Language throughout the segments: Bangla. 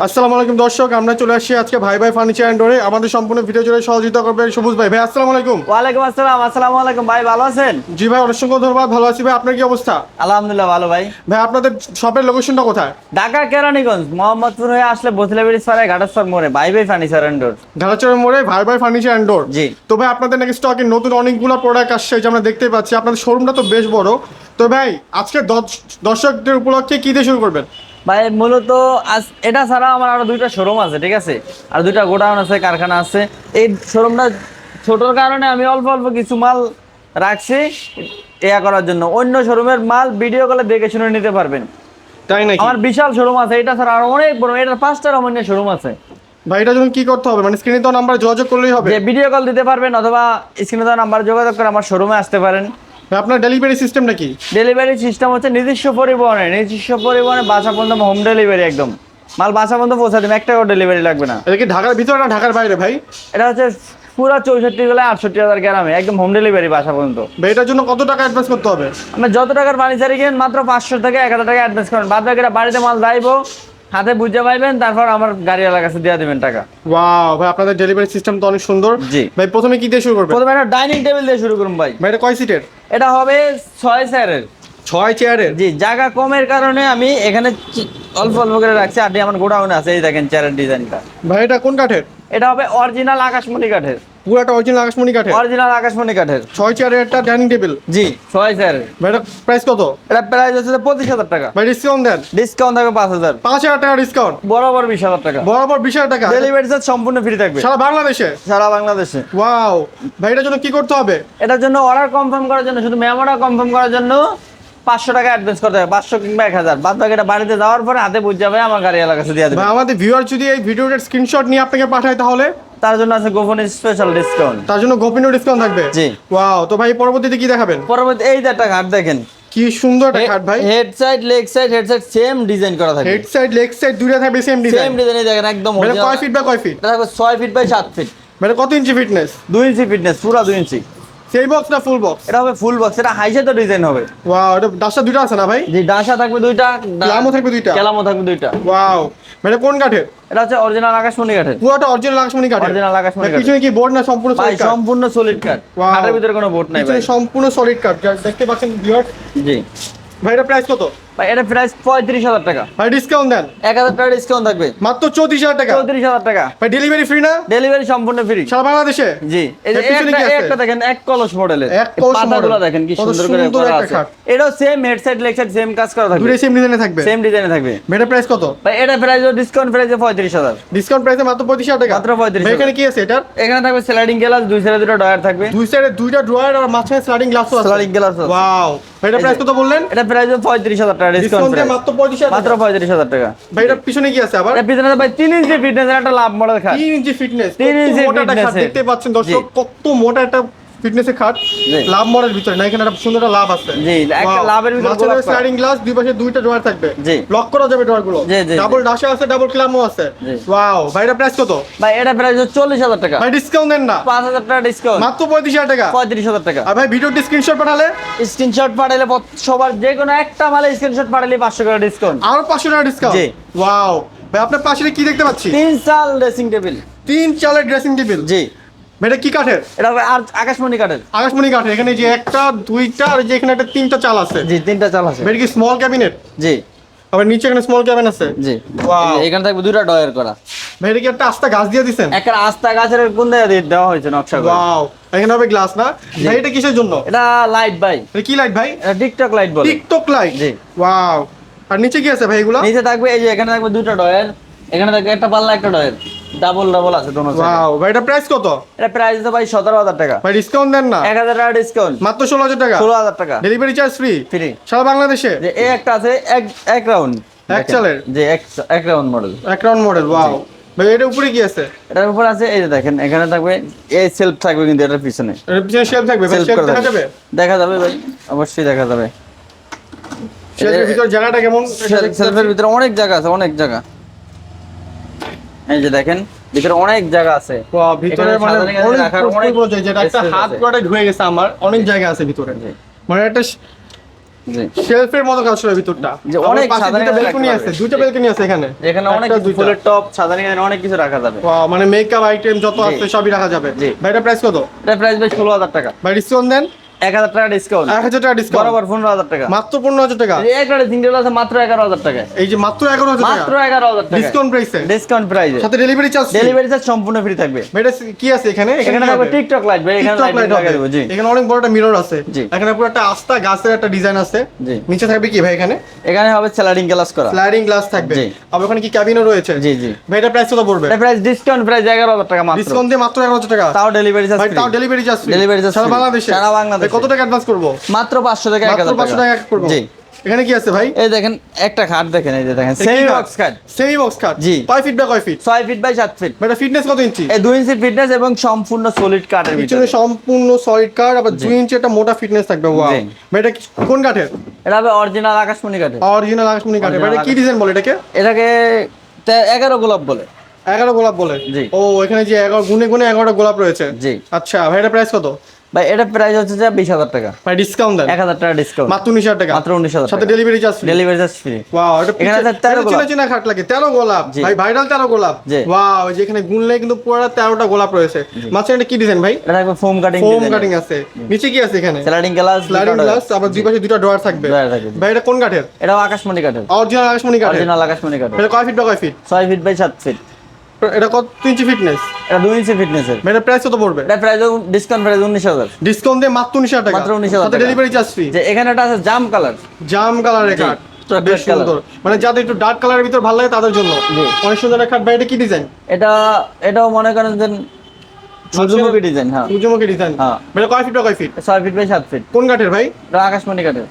আসসালামু আলাইকুম দর্শক আমরা চলে আসছি আজকে ভাই ভাই ফার্নিচার অ্যান্ড ডোরে আমাদের সম্পূর্ণ ভিডিও জুড়ে সহযোগিতা করবে সবুজ ভাই। ভাই আসসালামু আলাইকুম। ওয়ালাইকুম আসসালাম আসসালামু আলাইকুম। ভাই ভালো আছেন? জি ভাই অসংখ্য ধন্যবাদ। ভালো আছি ভাই আপনার কি অবস্থা? আলহামদুলিল্লাহ ভালো ভাই। ভাই আপনাদের শপের লোকেশনটা কোথায়? ঢাকা কেরানীগঞ্জ মোহাম্মদপুর হয়ে আসলে বসিলাবেড়ি সরাই ঘাটাসর মোড়ে। ভাই ভাই ফার্নিচার অ্যান্ড ডোর মোড়ে ভাই ভাই ফার্নিচার অ্যান্ড ডোর জি। তো ভাই আপনাদের নাকি স্টকে নতুন অনেকগুলো প্রোডাক্ট আসছে যে আমরা দেখতে পাচ্ছি। আপনাদের শোরুমটা তো বেশ বড়। তো ভাই আজকে দর্শকদের উপলক্ষে কি দিয়ে শুরু করবেন? ভাই মূলত আজ এটা ছাড়া আমার আরও দুইটা শোরুম আছে ঠিক আছে? আর দুইটা গোডাউন আছে কারখানা আছে। এই শোরুমটা ছোটোর কারণে আমি অল্প অল্প কিছু মাল রাখছি ইয়া করার জন্য। অন্য শোরুমের মাল ভিডিও কলে দেখে শুনে নিতে পারবেন। তাই নাকি? আমার বিশাল শোরুম আছে এটা ছাড়া আরও অনেক বড় এটার পাঁচটা রমণীয় শোরুম আছে। ভাই এটার জন্য কি করতে হবে? মানে স্ক্রিনে তো নাম্বার যোগাযোগ করলেই হবে। যে ভিডিও কল দিতে পারবেন অথবা স্ক্রিনে দেওয়া নাম্বার যোগাযোগ করে আমার শোরুমে আসতে পারেন। আপনার ডেলিভারি সিস্টেমটা কি? ডেলিভারি সিস্টেম হচ্ছে নিজস্ব পরিবহনে নিজস্ব পরিবহনে বাসা পর্যন্ত হোম ডেলিভারি একদম। মাল বাসা পর্যন্ত পৌঁছা দেবে এক টাকাও ডেলিভারি লাগবে না। এটা কি ঢাকার ভিতরে না ঢাকার বাইরে ভাই? এটা হচ্ছে পুরো চৌষট্টি জেলায় আটষট্টি হাজার গ্রামে একদম হোম ডেলিভারি বাসা পর্যন্ত। এটার জন্য কত টাকা অ্যাডভান্স করতে হবে? আমরা যত টাকার ফার্নিচার কিনেন মাত্র পাঁচশো থেকে এক হাজার টাকা অ্যাডভান্স করেন। বাদ বাকিটা বাড়িতে মাল যাইবো হাতে বুঝে পাইবেন তারপর আমার গাড়িওয়ালার কাছে দিয়ে দিবেন টাকা। ওয়াও ভাই আপনাদের ডেলিভারি সিস্টেম তো অনেক সুন্দর। জি। ভাই প্রথমে কি দিয়ে শুরু করবেন? প্রথমে একটা ডাইনিং টেবিল দিয়ে শুরু করুন ভাই। ভাই এটা কয় সিটের এটা হবে ছয় স্যারের ছয় চেয়ারের জি জায়গা কমের কারণে আমি এখানে অল্প অল্প করে রাখছি আর আমার গোডাউনে আছে এই দেখেন চেয়ারের ডিজাইনটা ভাই এটা কোন কাঠের? এটা হবে অরিজিনাল আকাশমণি কাঠের। পুরাটা অরিজিনাল আকাশমণি কাঠের। অরিজিনাল আকাশমণি কাঠের। ছয় চেয়ারের একটা ডাইনিং টেবিল জি ছয় ভাই এটা প্রাইস কত? এটা প্রাইস হচ্ছে পঁচিশ হাজার টাকা। ভাই ডিসকাউন্ট দেন। ডিসকাউন্ট থাকবে পাঁচ হাজার। পাঁচ হাজার টাকা ডিসকাউন্ট বরাবর বিশ হাজার টাকা। বরাবর বিশ হাজার টাকা। ডেলিভারি চার্জ সম্পূর্ণ ফ্রি থাকবে। সারা বাংলাদেশে? সারা বাংলাদেশে। ওয়াও ভাই এটার জন্য কি করতে হবে? এটার জন্য অর্ডার কনফার্ম করার জন্য শুধু মেমোটা কনফার্ম করার জন্য পাঁচশো টাকা অ্যাডভান্স করতে হবে। পাঁচশো কিংবা এক হাজার। বাদ বাকিটা বাড়িতে যাওয়ার পরে হাতে বুঝ যাবে আমার গাড়ি এলাকা দিয়ে দেবে। আমাদের ভিউয়ার যদি এই ভিডিওটার স্ক্রিনশট নিয়ে আপনাকে পাঠায় তাহলে তার জন্য আছে গোপনে স্পেশাল ডিসকাউন্ট তার জন্য গোপনীয় ডিসকাউন্ট থাকবে? জি। ওয়াও তো ভাই পরবর্তীতে কি দেখাবেন? পরবর্তী এই যে একটা ঘাট দেখেন। কি সুন্দর একটা খাট ভাই। Head side leg side head side same design করা থাকবে। হেড সাইড লেগ সাইড দুইটা থাকবে সেম ডিজাইন সেম ডিজাইনে দেখেন একদম মানে কয় ফিট বা কয় ফিট এটা থাকবে ছয় ফিট বাই সাত ফিট মানে কত ইঞ্চি ফিটনেস দুই ইঞ্চি ফিটনেস পুরো দুই ইঞ্চি। সেই বক্স না ফুল বক্স এটা হবে ফুল বক্স এটা হাইসে তো ডিজাইন হবে। ওয়াও এটা ডাসটা দুইটা আছে না ভাই? যে ডাসা থাকবে দুইটা ক্লামও থাকবে দুইটা? কেলামও থাকবে দুইটা। ওয়াও মানে কোন কাঠের এটা হচ্ছে অরিজিনাল আকাশমণি কাঠের। পুরোটা অরিজিনাল আকাশমণি কাঠের। অরিজিনাল আকাশমণি কাঠ কাঠের। পিছনে কি বোর্ড না সম্পূর্ণ সলিড কাঠ? সম্পূর্ণ সলিড কাঠ। কাঠের ভিতরে কোনো বোট নাই ভাই। সম্পূর্ণ সলিড কাঠ। দেখতে পাচ্ছেন ভিউয়ার জি। ভাই এটা প্রাইস কত? ভাই এটা প্রাইস পঁয়ত্রিশ হাজার টাকা। ভাই ডিসকাউন্ট দেন। এক হাজার টাকা ডিসকাউন্ট থাকবে। মাত্র চৌত্রিশ হাজার টাকা। চৌত্রিশ হাজার টাকা। ভাই ডেলিভারি ফ্রি না? ডেলিভারি সম্পূর্ণ ফ্রি সারা বাংলাদেশে? জি। এই যে এর পিছনে একটা- কি আছে? একটা দেখেন এক কলস মডেলের পাতাগুলো দেখেন কি সুন্দর করে করা আছে। এটাও সেম হেড সাইড সেম কাজ করা থাকবে। দুটো সেম ডিজাইনে থাকবে। সেম ডিজাইনে থাকবে। এটা প্রাইস কত? ভাই এটা প্রাইস ডিসকাউন্ট প্রাইসে পঁয়ত্রিশ হাজার। ডিসকাউন্ট প্রাইসে মাত্র পঁচিশ হাজার টাকা। মাত্র 35,000 এখানে কি আছে এটার? এখানে থাকবে স্লাইডিং গ্লাস দুই সাইডে দুটো ডয়ার থাকবে। দুই সাইডে দুইটা ড্রয়ার আর মাঝখানে sliding glass sliding glass wow এটা প্রাইস কত বললেন? এটা প্রাইস পঁয়ত্রিশ হাজার টাকা ডিসকাউন্ট মাত্র পঁচিশ হাজার মাত্র টাকা। পঁয়ত্রিশ হাজার টাকা। ভাই এটা পিছনে কি আছে আবার? এটা পিছনে ভাই 3 ইঞ্চি ফিটনেস একটা লাভ মডেল খাট। 3 ইঞ্চি ফিটনেস 3 ইঞ্চি এর। দেখতে পাচ্ছেন দর্শক কত মোটা একটা ফিটনেসের খাট লাভ মডেল ভিতরে না এখানে একটা সুন্দর লাভ আছে। জি, একটা লাভের ভিতরে স্লাইডিং গ্লাস দুই পাশে দুইটা ড্রয়ার থাকবে। জি। লক করা যাবে ড্রয়ারগুলো। ডাবল ডাশা আছে ডাবল আছে। ওয়াও ভাই এটা প্রাইস কত? ভাই এটা প্রাইস চল্লিশ হাজার টাকা। ভাই ডিসকাউন্ট দেন না। পাঁচ হাজার টাকা ডিসকাউন্ট মাত্র পঁয়ত্রিশ হাজার টাকা। পঁয়ত্রিশ হাজার টাকা। আর ভাই ভিডিওটি স্ক্রিনশট পাঠালে? স্ক্রিনশট পাঠালে সবার যে কোনো একটা মালে স্ক্রিনশট পাঠালে পাঁচশো টাকা ডিসকাউন্ট আরও পাঁচশো টাকা ডিসকাউন্ট জি। ওয়াও ভাই আপনার পাশে কি দেখতে পাচ্ছি? তিন সাল ড্রেসিং টেবিল তিন চালের ড্রেসিং টেবিল জি। এটা কি কাঠের? এটা আর আকাশমণি কাঠের। আকাশমণি কাঠের। এখানে যে একটা দুইটা আর যে এখানে একটা তিনটা চাল আছে। জি তিনটা চাল আছে। এটা কি স্মল ক্যাবিনেট জি। আবার নিচে এখানে স্মল ক্যাবিন আছে? জি। এখানে থাকবে দুইটা ডয়ার করা। ভাই এটা কি একটা আস্তা গাছ দিয়ে দিছেন? একটা আস্তা গাছের কোন দিয়ে দেওয়া হয়েছে নকশা করে। ওয়াও এখানে হবে গ্লাস না? ভাই এটা কিসের জন্য? এটা লাইট ভাই। এটা কি লাইট ভাই? এটা টিকটক লাইট বলে। টিকটক লাইট জি। ওয়াও আর নিচে কি আছে ভাই এগুলো? নিচে থাকবে এই যে এখানে থাকবে দুটো ডয়ার এখানে থাকবে একটা পাল্লা একটা ডয়ার ডাবল ডাবল আছে দোনো ওয়াও ভাই এটা প্রাইস কত? এটা প্রাইস তো ভাই সতেরো হাজার টাকা। ভাই ডিসকাউন্ট দেন না। এক হাজার টাকা ডিসকাউন্ট মাত্র ষোলো হাজার টাকা? ষোলো হাজার টাকা। ডেলিভারি চার্জ ফ্রি ফ্রি সারা বাংলাদেশে? যে এই একটা আছে এক এক রাউন্ড এক চালের? যে এক এক রাউন্ড মডেল এক রাউন্ড মডেল ওয়াও ভাই এটার উপরে কি আছে? এটার উপর আছে এই যে দেখেন এখানে থাকবে এই সেলফ থাকবে কিন্তু এটার পিছনে। এর পিছনে শেলফ থাকবে সেলফ দেখা যাবে? দেখা যাবে ভাই অবশ্যই দেখা যাবে। শেলফের ভিতর জায়গাটা কেমন? সেলফের ভিতরে অনেক জায়গা আছে অনেক জায়গা। এই যে দেখেন ভিতরে অনেক জায়গা আছে। ভিতরে মানে অনেক যেটা একটা হাত। ঢুয়ে গেছে আমার অনেক জায়গা আছে ভিতরে। মানে একটা শেলফের মতো কাজ করে ভিতরটা। যে অনেক পাশে সাজানো বেলকনি আছে। দুইটা বেলকনি আছে এখানে। এখানে অনেক ফুলের টপ সাজানি গাজানি অনেক কিছু রাখা যাবে। মানে মেকআপ আইটেম যত আছে সবই রাখা যাবে। ভাই এটা প্রাইস কত? এটা প্রাইস ভাই ষোলো হাজার টাকা। ভাই ডিসকাউন্ট দেন। এক হাজার টাকা ডিসকাউন্ট এক হাজার টাকা ডিসকাউন্ট বরাবর পনেরো হাজার টাকা। মাত্র পনেরো হাজার টাকা। এই একটা সিঙ্গেল আছে মাত্র এগারো হাজার টাকা এই যে মাত্র এগারো হাজার মাত্র এগারো হাজার টাকা ডিসকাউন্ট প্রাইসে ডিসকাউন্ট প্রাইসে সাথে ডেলিভারি চার্জ ডেলিভারি চার্জ সম্পূর্ণ ফ্রি থাকবে। এটা কি আছে এখানে? এখানে থাকবে টিকটক লাইট ভাই এখানে লাইট লাগাই হবে। জি। এখানে অনেক বড় একটা মিরর আছে। এখানে পুরো একটা আস্থা গাছের একটা ডিজাইন আছে। নিচে থাকবে কি ভাই এখানে? এখানে হবে করা। স্লাইডিং গ্লাস থাকবে। আবার ওখানে কি ক্যাবিনও রয়েছে? জি জি। ভাই এটা প্রাইস কত পড়বে? এটা প্রাইস ডিসকাউন্ট প্রাইস এগারো হাজার টাকা মাত্র। ডিসকাউন্ট দিয়ে মাত্র এগারো হাজার টাকা। তাও ডেলিভারি চার্জ তাও ডেলিভারি চার্জ Delivery charge সারা। বাংলাদেশে। সারা বাংলাদেশে। কত টাকা অ্যাডভান্স করব? মাত্র পাঁচশো টাকা এক মাত্র হাজার পাঁচশো টাকা। টাকা করব। জি। এখানে কি আছে ভাই? এই দেখেন একটা খাট দেখেন এই যে দেখেন সেমি বক্স খাট। সেমি বক্স কাট জি। কয় ফিট বাই কয় ফিট ছয় ফিট বাই সাত ফিট ভাই এটা ফিটনেস কত ইঞ্চি? এই দুই ইঞ্চি ফিটনেস এবং সম্পূর্ণ সলিড কাঠের ভিতরে। সম্পূর্ণ সলিড কাট আবার জি। দুই ইঞ্চি একটা মোটা ফিটনেস থাকবে ওয়াও এটা কোন কাঠের? এটা হবে অরিজিনাল আকাশমণি কাঠের। অরিজিনাল আকাশমণি কাঠের। এটা কি ডিজাইন বলে এটাকে? এটাকে তে- এগারো গোলাপ বলে। এগারো গোলাপ বলে? জি। ও এখানে যে এগারো গুনে গুনে এগারোটা গোলাপ রয়েছে। জি। আচ্ছা ভাই এটা প্রাইস কত? ভাই এটা প্রাইস হচ্ছে যে বিশ হাজার টাকা। ভাই ডিসকাউন্ট দেন। এক হাজার টাকা ডিসকাউন্ট মাত্র উনিশ হাজার টাকা। মাত্র উনিশ হাজার সাথে delivery charge delivery charge free wow এটা এখানে তেরো এটা চিনা গোলাপ। চিনা খাট লাগে তেরো গোলাপ। ভাই ভাইরাল তেরো গোলাপ। ওয়াও যেখানে গুনলে কিন্তু পুরো তেরোটা গোলাপ রয়েছে। মাঝখানে এটা কি ডিজাইন ভাই? এটা থাকবে ফোম কাটিং ফোম কাটিং আছে। নিচে কি আছে এখানে? স্লাইডিং গ্লাস স্লাইডিং গ্লাস আবার দুই পাশে দুটো ড্রয়ার থাকবে। ভাই এটা কোন কাঠের? এটাও আকাশমণি কাঠের। অরিজিনাল আকাশমণি কাঠের। অরিজিনাল আকাশমণি কাঠের। এটা কয় ফিট বা কয় ফিট ছয় ফিট বাই সাত ফিট এটা কত? ইঞ্চি ফিটনেস এটা দুই ইঞ্চি ফিটনেসের এটা প্রাইস কত পড়বে? এটা প্রাইস ডিসকাউন্ট প্রাইস উনিশ হাজার। ডিসকাউন্ট দিয়ে মাত্র উনিশ হাজার টাকা। মাত্র 19,000 সাথে টাকা। ডেলিভারি চার্জ ফ্রি যে এখানে একটা আছে জাম কালার জাম কালারের জি, কাঠ বেশ সুন্দর। মানে যাদের একটু ডার্ক কালারের ভিতর ভালো লাগে তাদের জন্য। অনেক সুন্দর একটা কাঠ ভাই এটা কি ডিজাইন এটা এটাও মনে করেন যে সূর্যমুখী ডিজাইন হ্যাঁ। সূর্যমুখী ডিজাইন হ্যাঁ। ভাই কয় ফিট কয় ফিট ছয় ফিট বাই সাত ফিট কোন কাঠের ভাই? এটা আকাশমণি কাঠের।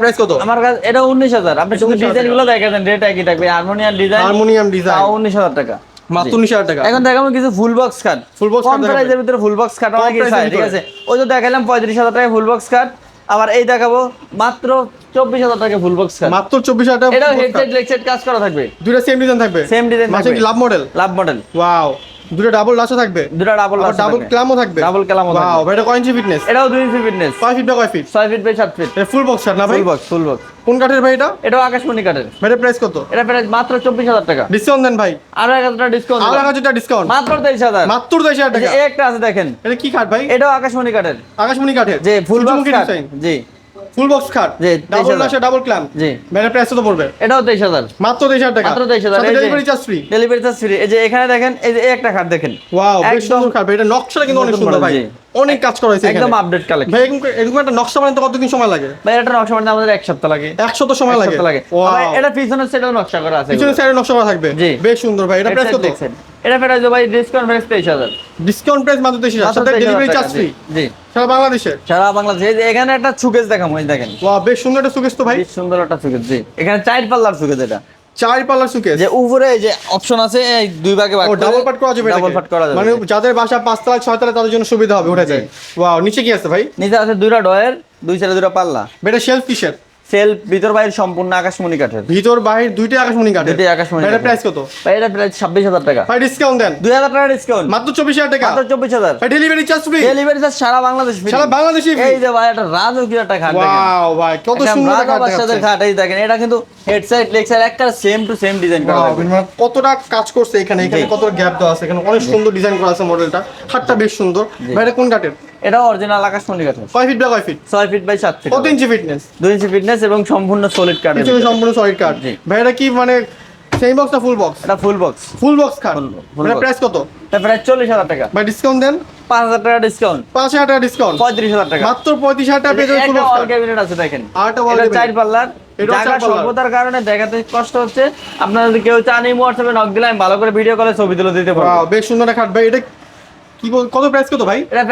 প্রাইস কত? আমার কাছে এটা উনিশ হাজার। আপনি ডিজাইনগুলো দেখেন রেট একই থাকবে। হারমোনিয়াম ডিজাইন হারমোনিয়াম ডিজাইন উনিশ হাজার টাকা। মাত্র জি। উনিশ হাজার টাকা। এখন দেখাবো কিছু ফুল বক্স কাট কম প্রাইসের ভিতরে ফুল বক্স কাট অনেকে এর ঠিক আছে? ওই যে দেখালাম পঁয়ত্রিশ হাজার টাকা ফুল বক্স কাট আবার এই দেখাবো মাত্র চব্বিশ হাজার টাকা ফুল বক্স কাট মাত্র চব্বিশ হাজার টাকা এটা হেডসেট লেগসেট কাজ করা থাকবে। দুইটা সেম ডিজাইন থাকবে। Same design love model love model wow দুটো ডাবল লাচা থাকবে। দুটো ডাবল আবার ডাবল ক্লামও থাকবে। Double clam ও থাকবে। ওয়াও এটা কয় ইঞ্চি ফিটনেস এটাও দুই ইঞ্চি ফিটনেস কয় ফিট বা কয় ফিট ছয় ফিট বাই সাত ফিট এটা ফুল বক্স না ভাই? ফুল বক্স ফুল বক্স কোন কাঠের ভাই এটা? এটাও আকাশমণি কাঠের। এটা প্রাইস কত? এটা প্রাইস মাত্র চব্বিশ হাজার টাকা। ডিসকাউন্ট দেন ভাই। আরও এক হাজার টাকা ডিসকাউন্ট আর এক হাজার টাকা ডিসকাউন্ট মাত্র তেইশ হাজার। মাত্র তেইশ হাজার টাকা। একটা আছে দেখেন। এটা কি কাঠ ভাই? এটাও আকাশমণি কাঠের। আকাশমণি কাঠের। যে ফুল বক্স জি। ফুল বক্স কাঠ জি, ডাবল 23,000 ডাবল ক্লাম জি। ভাই প্রাইস কত পড়বে? এটাও তেইশ হাজার। মাত্র তেইশ হাজার টাকা। মাত্র 23,000 এই delivery charge free delivery charge free এই যে এখানে দেখেন এই যে একটা খাট দেখেন। ওয়াও বেশ সুন্দর ভাই। এটা নকশাটা কিন্তু অনেক সুন্দর ভাই। অনেক কাজ করা হয়েছে একদম আপডেট কালেকশন ভাই এরকম একটা নকশা বানাতে কতদিন সময় লাগে? ভাই এটা নকশা বানাতে আমাদের এক সপ্তাহ লাগে। এক সপ্তাহ সময় লাগে? লাগে. এটা পিছনের সেটাও নকশা করা আছে পিছনে সাইডে নকশা করা থাকবে। জি। বেশ সুন্দর ভাই। এটা প্রাইস কত? দেখছেন। এটা ফেরা ভাই ডিসকাউন্ট প্রাইস তেইশ হাজার। ডিসকাউন্ট প্রাইস মাত্র তেইশ হাজার। সাথে ডেলিভারি চার্জ ফ্রি জি। সারা বাংলাদেশে? সারা বাংলাদেশে। এখানে একটা সুকেস দেখাম ওই দেখেন। ওয়া বেশ সুন্দর একটা সুকেস তো ভাই। বেশ সুন্দর একটা সুকেস জি। এখানে চার পাল্লার সুকেস এটা। চার পাল্লার সুকেস যে উপরে এই যে অপশন আছে এই দুই ভাগে ভাগ ডাবল পাট করা যাবে ডাবল পাট করা যাবে। মানে যাদের বাসা পাঁচতলা ছয়তলা তাদের জন্য সুবিধা হবে উঠে যায়। ওয়াও নিচে কি আছে ভাই? নিচে আছে দুইটা ডয়ের দুই সাইডে দুইটা পাল্লা। এটা শেলফ কিসের সেলফ ভিতর বাইরে সম্পূর্ণ আকাশমণি কাঠের। ভিতর বাহির দুইটাই আকাশমণি কাঠের। দুইটাই আকাশমণি এটা প্রাইস কত? ভাই এটা ছাব্বিশ হাজার টাকা। ভাই ডিসকাউন্ট দেন। দুই হাজার টাকা ডিসকাউন্ট মাত্র চব্বিশ হাজার টাকা। মাত্র চব্বিশ হাজার। ভাই delivery charge free delivery charge সারা বাংলাদেশ free। সারা বাংলাদেশে এই যে ভাই একটা রাজকীয় একটা খাট দেখেন। ওয়াও ভাই কত সুন্দর একটা বাচ্চাদের খাট এই দেখেন এটা কিন্তু হেডসেট লেগসেট একটা সেম টু সেম ডিজাইন করা থাকবে। মানে কতটা কাজ করছে এখানে। এখানে কত গ্যাপ দেওয়া আছে এখানে অনেক সুন্দর ডিজাইন করা আছে মডেলটা খাটটা বেশ সুন্দর। ভাই এটা কোন কাঠের? এটা অরিজিনাল আকাশমণি কাঠের কয় ফিট কয় ফিট ছয় ফিট বাই সাত ফিট কত ইঞ্চি ফিটনেস দুই ইঞ্চি ফিটনেস এবং সম্পূর্ণ সলিড পিছনে সম্পূর্ণ সলিড কাঠ। ভাই এটা কি মানে সেম বক্স না ফুল বক্স এটা ফুল বক্স ফুল বক্স কাঠ box। প্রাইস কত? এটা প্রায় চল্লিশ হাজার টাকা। ভাই ডিসকাউন্ট দেন। পাঁচ হাজার টাকা ডিসকাউন্ট পাঁচ হাজার টাকা ডিসকাউন্ট পঁয়ত্রিশ হাজার টাকা। মাত্র পঁয়ত্রিশ হাজার টাকা পেয়ে যাবেন একটা ওয়াল ক্যাবিনেট আছে দেখেন। wall চার পাল্লার। জায়গা স্বল্পতার কারণে দেখাতে কষ্ট হচ্ছে। আপনারা যদি কেউ চান এই হোয়াটসঅ্যাপে নক দিলে আমি ভালো করে ভিডিও কলে ছবি তুলে দিতে পারব। বেশ সুন্দর খাট ভাই এটা কি বল কত প্রাইস কত ভাই? এটা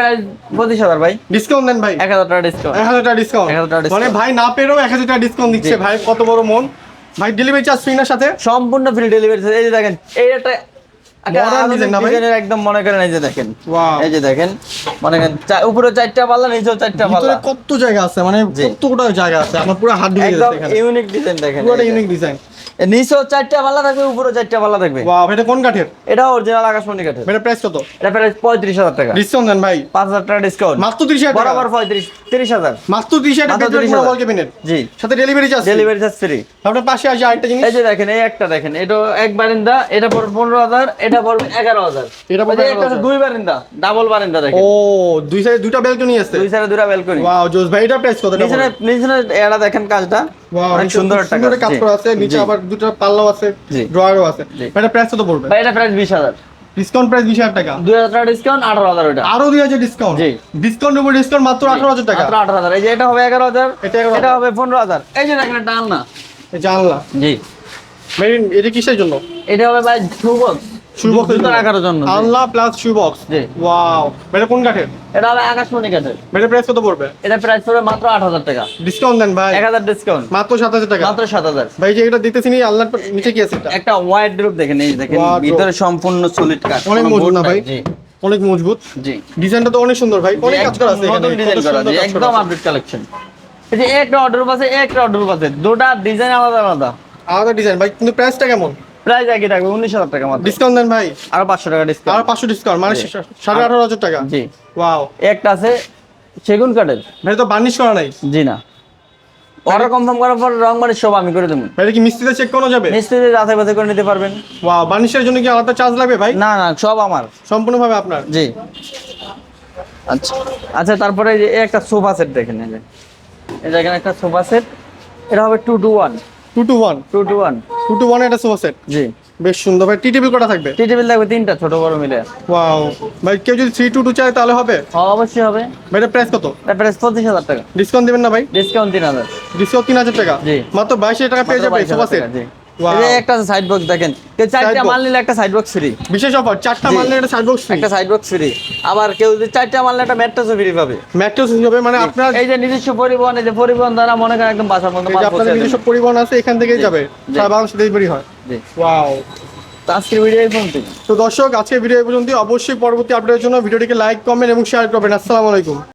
পঁচিশ হাজার ভাই। ডিসকাউন্ট দেন ভাই। এক হাজার টাকা ডিসকাউন্ট এক হাজার টাকা ডিসকাউন্ট 1000 টাকা মানে ভাই না পেরেও এক হাজার টাকা ডিসকাউন্ট দিচ্ছে ভাই কত বড় মন। ভাই ডেলিভারি চার্জ ফ্রি না সাথে? সম্পূর্ণ ফ্রি ডেলিভারি এই যে দেখেন এই একটা একটা Modern আধুনিক design না ভাই? design এর একদম মনে করেন এই যে দেখেন। এই যে দেখেন মনে করেন উপরে চারটা পাল্লা নিচেও চারটা পাল্লা। কত জায়গা আছে? মানে। কতটা জায়গা আছে? আমার পুরো হাত ঢুকে গেছে ইউনিক ডিজাইন দেখেন পুরোটা ইউনিক ডিজাইন নিচেও চারটা পাল্লা থাকবে উপরেও চারটা পাল্লা থাকবে। ওয়াও এটা কোন কাঠের? এটা অরিজিনাল আকাশমণি কাঠের। এটা প্রাইস কত? এটা পঁয়ত্রিশ হাজার টাকা। ডিসকাউন্ট দেন ভাই। পাঁচ হাজার টাকা ডিসকাউন্ট মাত্র 30 হাজার টাকা? বরাবর পঁয়ত্রিশ তিরিশ হাজার। মাত্র 30 হাজার মাত্র টাকা 30 হাজার। ওয়াল কেবিনেট জি। সাথে delivery charge delivery charge free আপনার পাশে আসে আরেকটা জিনিস? এই যে দেখেন এই একটা দেখেন এটা এক বারিন্দা এটা পড়বে পনেরো হাজার এটা পড়বে এগারো হাজার। এটা পড়বে একটা দুই বারিন্দা ডাবল বারিন্দা দেখেন। ও দুই সাইডে দুইটা ব্যালকনি আছে। দুই সাইডে দুটা বেলকনি ওয়াও জোস ভাই এটা প্রাইস কত? এটা নিচে? নিচে এটা দেখেন কাজটা। অনেক সুন্দর একটা কাজ করা আছে নিচে আবার দুটো পাল্লাও আছে ড্রয়ারও আছে। এটা প্রাইস কত পড়বে? ভাই এটা প্রাইস বিশ হাজার। ডিসকাউন্ট প্রাইস 20000 টাকা? দুই হাজার টাকা ডিসকাউন্ট আঠারো হাজার ওইটা। আরও 2000 ডিসকাউন্ট জি। ডিসকাউন্ট উপর ডিসকাউন্ট মাত্র 18000 টাকা? মাত্র আঠারো হাজার। এই যে এটা হবে এগারো হাজার এটা 11,000 এটা হবে পনেরো হাজার। এই যে দেখেন এটা আলনা। এই জানলা জি। মেরিন এটা কিসের জন্য? এটা হবে ভাই বক্স রাখার জন্য প্লাস জি। ওয়াও এটা কোন কাঠের? এটা হবে আকাশমণি কাঠের। এটা প্রাইস কত পড়বে? এটা প্রাইস পড়বে মাত্র আট হাজার টাকা। ডিসকাউন্ট দেন ভাই। ডিসকাউন্ট মাত্র 7000 টাকা। মাত্র সাত হাজার। ভাই যে এটা দিতেছি নি আনলার নিচে কি আছে এটা? একটা ওয়াইড ড্রপ দেখেন এই দেখেন ভিতরে সম্পূর্ণ সলিড কাঠ অনেক মজবুত board না ভাই? জি। অনেক মজবুত। জি। ডিজাইনটা তো অনেক সুন্দর ভাই। অনেক কাজ করা আছে এখানে। নতুন ডিজাইন করা একদম আপডেট কালেকশন এই যে একটা অর্ডার আছে একটা অর্ডার আছে। দুটা ডিজাইন আলাদা আলাদা। আলাদা ডিজাইন ভাই কিন্তু প্রাইসটা কেমন? প্রাইস একই থাকবে উনিশ হাজার টাকা মাত্র। ডিসকাউন্ট দেন ভাই। আরও পাঁচশো টাকা আর ডিসকাউন্ট পাঁচশো ডিসকাউন্ট মানে। সাড়ে আঠারো হাজার টাকা? জি। ওয়াও একটা আছে সেগুন কাঠের। ভাই তো বার্নিশ করা নাই? জি না। অর্ডার কনফার্ম করার পর রং বাড়ি সব আমি করে দেবো। ভাই কি মিস্ত্রিতে চেক করা যাবে? মিস্ত্রি যাচাই বাছাই করে নিতে পারবেন। ওয়াও বার্নিশের জন্য কি আলাদা চার্জ লাগবে ভাই? না না সব আমার। সম্পূর্ণভাবে আপনার? জি। আচ্ছা। আচ্ছা তারপরে যে একটা সোফা সেট দেখেন এই যে এই দেখেন একটা সোফা সেট এটা হবে two two one two two one two two one two two one এটা সোফা সেট জি। বেশ সুন্দর। ভাই টি টেবিল কটা থাকবে? টি টেবিল থাকবে তিনটা ছোট বড় মিলে। ওয়াও ভাই কেউ যদি থ্রি টু টু চায় তাহলে হবে? অবশ্যই হবে। ভাই এটা প্রাইস কত? প্রাইস পঁচিশ হাজার টাকা। ডিসকাউন্ট দেবেন না ভাই? ডিসকাউন্ট তিন হাজার। ডিসকাউন্ট তিন হাজার টাকা। জি। মাত্র বাইশ হাজার টাকা পেয়ে যাবে 22,000 সোফা সেট জি। সাইড বক্স দেখেন। কেউ চারটা box। মাল নিলে একটা সাইড বক্স ফ্রি বিশেষ অফার চারটা। মাল একটা সাইড বক্স ফ্রি একটা সাইড বক্স ফ্রি আবার কেউ যদি চারটা মাল নিলে একটা ম্যাট্রেসও ফ্রি পাবে। ম্যাট্রেস হিসেবে মানে আপনার এই যে নিজস্ব পরিবহন এই যে পরিবহন দ্বারা মনে করেন একদম বাসার মতো এই মাল পৌঁছে নিজস্ব পরিবহন আছে এখান থেকেই যাবে। সারা বাংলাদেশ ডেলিভারি হয়। ওয়াও তো আজকের ভিডিও এই পর্যন্তই। তো দর্শক আজকে ভিডিও এই পর্যন্ত অবশ্যই পরবর্তী আপডেটের জন্য ভিডিওটিকে লাইক কমেন্ট এবং শেয়ার করবেন। আসসালামু আলাইকুম।